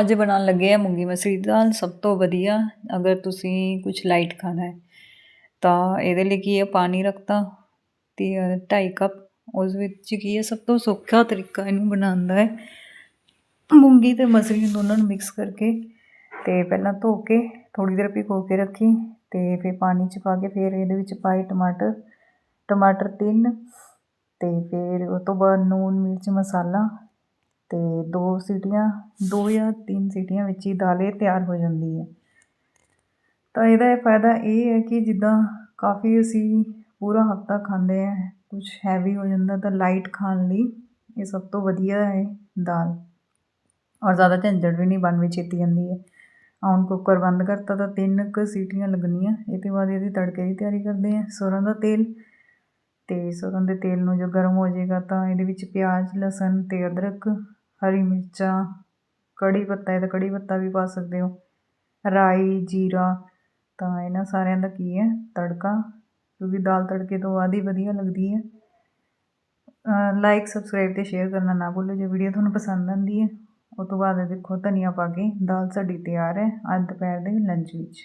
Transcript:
ਅੱਜ ਬਣਾਉਣ ਲੱਗੇ ਆ ਮੂੰਗੀ ਮਸਰੀ ਦਾਲ, ਸਭ ਤੋਂ ਵਧੀਆ। ਅਗਰ ਤੁਸੀਂ ਕੁਝ ਲਾਈਟ ਖਾਣਾ ਹੈ, ਤਾਂ ਇਹਦੇ ਲਈ ਕੀ ਹੈ? ਪਾਣੀ ਰੱਖਤਾ ਤੇ 2.5 ਕੱਪ ਉਸ ਵਿੱਚ ਕੀ ਹੈ? ਸਭ ਤੋਂ ਸੌਖਾ ਤਰੀਕਾ ਇਹਨੂੰ ਬਣਾਉਣ ਦਾ ਹੈ। ਮੂੰਗੀ ਤੇ ਮਸਰੀ ਦੋਨਾਂ ਨੂੰ ਮਿਕਸ ਕਰਕੇ ਤੇ ਪਹਿਲਾਂ ਧੋ ਕੇ ਥੋੜੀ ਦੇਰ ਭਿਗੋ ਕੇ ਰੱਖੀ ਤੇ ਫਿਰ ਪਾਣੀ ਚ ਪਾ ਕੇ ਫਿਰ ਇਹਦੇ ਵਿੱਚ ਪਾਏ ਟਮਾਟਰ। ਟਮਾਟਰ ਤਿੰਨ ਤੇ ਫਿਰ ਉਹ ਤੋਂ ਬਾਅਦ ਨੂਨ, ਮਿਰਚ, ਮਸਾਲਾ ਅਤੇ ਦੋ ਸੀਟੀਆਂ, ਦੋ ਜਾਂ ਤਿੰਨ ਸੀਟੀਆਂ ਵਿੱਚ ਹੀ ਦਾਲ ਇਹ ਤਿਆਰ ਹੋ ਜਾਂਦੀ ਹੈ। ਤਾਂ ਇਹਦਾ ਇਹ ਫਾਇਦਾ ਇਹ ਹੈ ਕਿ ਜਿੱਦਾਂ ਕਾਫੀ ਅਸੀਂ ਪੂਰਾ ਹਫਤਾ ਖਾਂਦੇ ਹਾਂ, ਕੁਛ ਹੈਵੀ ਹੋ ਜਾਂਦਾ ਤਾਂ ਲਾਈਟ ਖਾਣ ਲਈ ਇਹ ਸਭ ਤੋਂ ਵਧੀਆ ਹੈ ਦਾਲ। ਔਰ ਜ਼ਿਆਦਾ ਝੰਜਟ ਵੀ ਨਹੀਂ ਬਣ ਵੀ ਛੇਤੀ ਜਾਂਦੀ ਹੈ। ਆਉਣ ਕੁੱਕਰ ਬੰਦ ਕਰਤਾ ਤਾਂ ਤਿੰਨ ਕੁ ਸੀਟੀਆਂ ਲੱਗਣੀਆਂ ਇਹ ਤੋਂ ਬਾਅਦ ਇਹਦੀ ਤੜਕੇ ਦੀ ਤਿਆਰੀ ਕਰਦੇ ਹਾਂ। ਸਰੋਂ ਦਾ ਤੇਲ ਅਤੇ ਸਰੋਂ ਦੇ ਤੇਲ ਨੂੰ ਜੋ ਗਰਮ ਹੋ ਜਾਵੇਗਾ ਤਾਂ ਇਹਦੇ ਵਿੱਚ ਪਿਆਜ਼, ਲਸਣ ਅਤੇ ਅਦਰਕ, ਹਰੀ ਮਿਰਚਾਂ, ਕੜੀ ਪੱਤਾ ਹੈ ਤਾਂ ਕੜੀ ਪੱਤਾ ਵੀ ਪਾ ਸਕਦੇ ਹੋ। ਰਾਈ, ਜੀਰਾ, ਤਾਂ ਇਹਨਾਂ ਸਾਰਿਆਂ ਦਾ ਕੀ ਹੈ? ਤੜਕਾ, ਕਿਉਂਕਿ ਦਾਲ ਤੜਕੇ ਤੋਂ ਬਾਅਦ ਹੀ ਵਧੀਆ ਲੱਗਦੀ ਹੈ। ਲਾਈਕ ਸਬਸਕ੍ਰਾਈਬ ਅਤੇ ਸ਼ੇਅਰ ਕਰਨਾ ਨਾ ਭੁੱਲੋ, ਜੇ ਵੀਡੀਓ ਤੁਹਾਨੂੰ ਪਸੰਦ ਆਉਂਦੀ ਹੈ, ਉਹ ਤੋਂ ਬਾਅਦ ਦੇਖੋ ਧਨੀਆ ਪਾ ਕੇ ਦਾਲ ਸਾਡੀ ਤਿਆਰ ਹੈ ਅੱਜ ਦੁਪਹਿਰ ਦੇ ਲੰਚ ਵਿੱਚ।